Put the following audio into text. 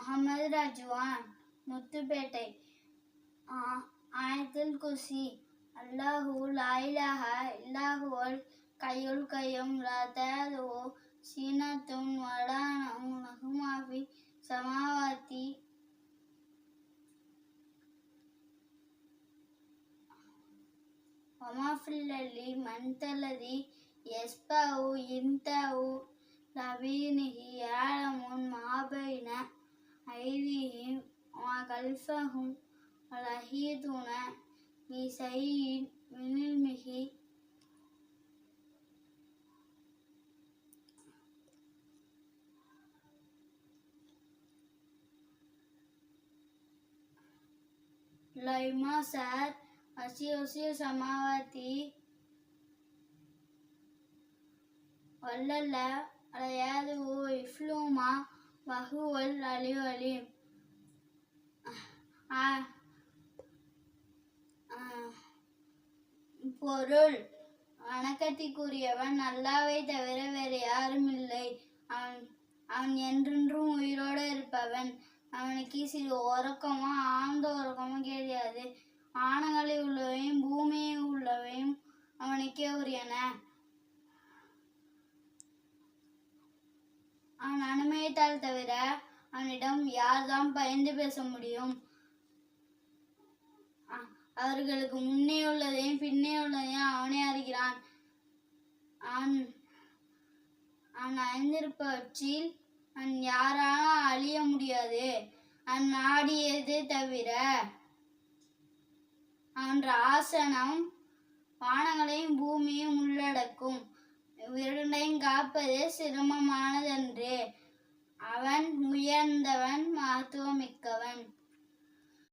அகமது முகமது ரஜ்வான் முத்துப்பேட்டை. ஆ- குசி அல்லாஹு லாயிலாக இல்லாஹுவல் கையுள் கையும். லதோ சீனத்தும் வடானும் நகுமாஃபி சமாவாத்தி. ஒமாஃபில்லி மன்தலதி எஸ்பவு இந்தவு லபீனிஹி ஏழமுன் மாபைன ஐதிஹிம் வகல்ஃபஹும் வலஹீதுன பிசையின் மினில்மிகி லைமா சார் அசியோசிய சமாவாத்தி வல்லல்ல அலையாது ஓ وهو العلي العليم பொருள். வணக்கத்திற்குரியவன் அல்லாவை தவிர வேறு யாரும் இல்லை. அவன் அவன் என்றென்றும் உயிரோடு இருப்பவன். அவனுக்கு சிறு உறக்கமோ ஆழ்ந்த உறக்கமோ கிடையாது. ஆனங்களில் உள்ளவையும் பூமியை உள்ளவையும் அவனுக்கே உரியன. அவன் அனுமதித்தால் தவிர அவனிடம் யார்தான் பயந்து பேச முடியும்? அ- அவர்களுக்கு முன்னே உள்ளதையும் பின்னே உள்ளதையும் அவனே அறிகிறான். அவன் அவன் அறிந்திருப்பவற்றில் அவன் யாராலும் அழிய முடியாது. அவன் நாடியது தவிர அவன் ஆசனம் வானங்களையும் பூமியும் உள்ளடக்கும். இரண்டையும் காப்பது சிரமமானதன்று. அவன் உயர்ந்தவன் மகத்துவமிக்கவன்.